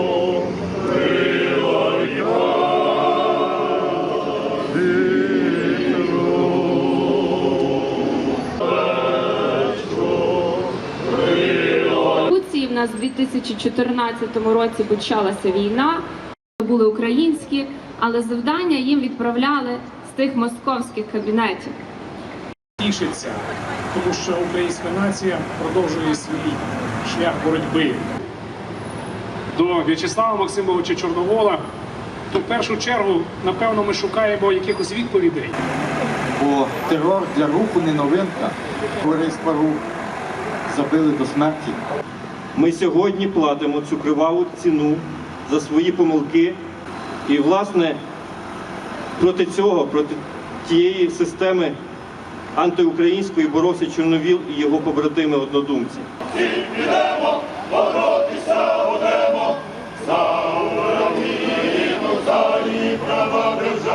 Oh нас в нас в 2014 році почалася війна, були українські, але завдання їм відправляли з тих московських кабінетів. тішиться, тому що українська нація продовжує свій шлях боротьби. До В'ячеслава Максимовича Чорновола, то в першу чергу, напевно, ми шукаємо якихось відповідей. бо терор для руху не новинка. Товариства рух забили до смерті. Ми сьогодні платимо цю криваву ціну за свої помилки. І, власне, проти цього, проти тієї системи антиукраїнської боровся Чорновіл і його побратими однодумці. Підемо, боротися будемо, за Україну, за її права держави.